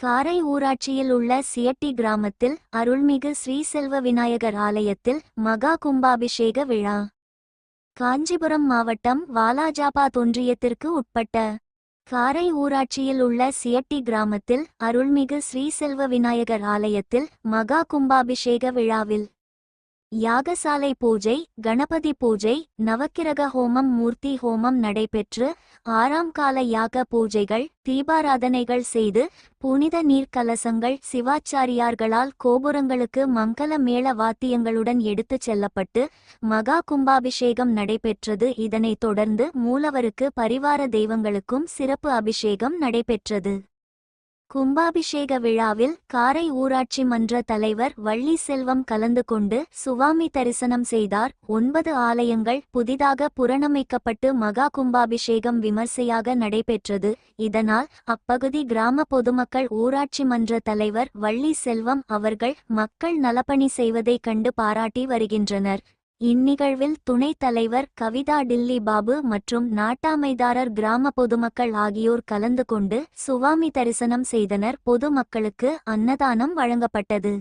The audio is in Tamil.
காரை ஊராட்சியில் உள்ள சியட்டி கிராமத்தில் அருள்மிகு ஸ்ரீசெல்வ விநாயகர் ஆலயத்தில் மகா கும்பாபிஷேக விழா. காஞ்சிபுரம் மாவட்டம் வாலாஜாபாத் ஒன்றியத்திற்கு உட்பட்ட காரை ஊராட்சியில் உள்ள சியட்டி கிராமத்தில் அருள்மிகு ஸ்ரீசெல்வ விநாயகர் ஆலயத்தில் மகா கும்பாபிஷேக விழாவில் யாகசாலை பூஜை கணபதி பூஜை நவக்கிரக ஹோமம் மூர்த்தி ஹோமம் நடைபெற்று ஆறாம் கால யாக பூஜைகள் தீபாராதனைகள் செய்து புனித நீர் கலசங்கள் சிவாச்சாரியார்களால் கோபுரங்களுக்கு மங்கள மேள வாத்தியங்களுடன் எடுத்துச் செல்லப்பட்டு மகா கும்பாபிஷேகம் நடைபெற்றது. இதனைத் தொடர்ந்து மூலவருக்கு பரிவார தெய்வங்களுக்கும் சிறப்பு அபிஷேகம் நடைபெற்றது. கும்பாபிஷேக விழாவில் காரை ஊராட்சி மன்ற தலைவர் வள்ளி செல்வம் கலந்து கொண்டு சுவாமி தரிசனம் செய்தார். ஒன்பது ஆலயங்கள் புதிதாக புரணமைக்கப்பட்டு மகா கும்பாபிஷேகம் விமர்சையாக நடைபெற்றது. இதனால் அப்பகுதி கிராம பொதுமக்கள் ஊராட்சி மன்ற தலைவர் வள்ளி செல்வம் அவர்கள் மக்கள் நலப்பணி செய்வதைக் கண்டு பாராட்டி வருகின்றனர். இந்நிகழ்வில் துணைத் தலைவர் கவிதா டில்லி பாபு மற்றும் நாட்டாமைதாரர் கிராம பொதுமக்கள் ஆகியோர் கலந்து கொண்டு சுவாமி தரிசனம் செய்தனர். பொதுமக்களுக்கு அன்னதானம் வழங்கப்பட்டது.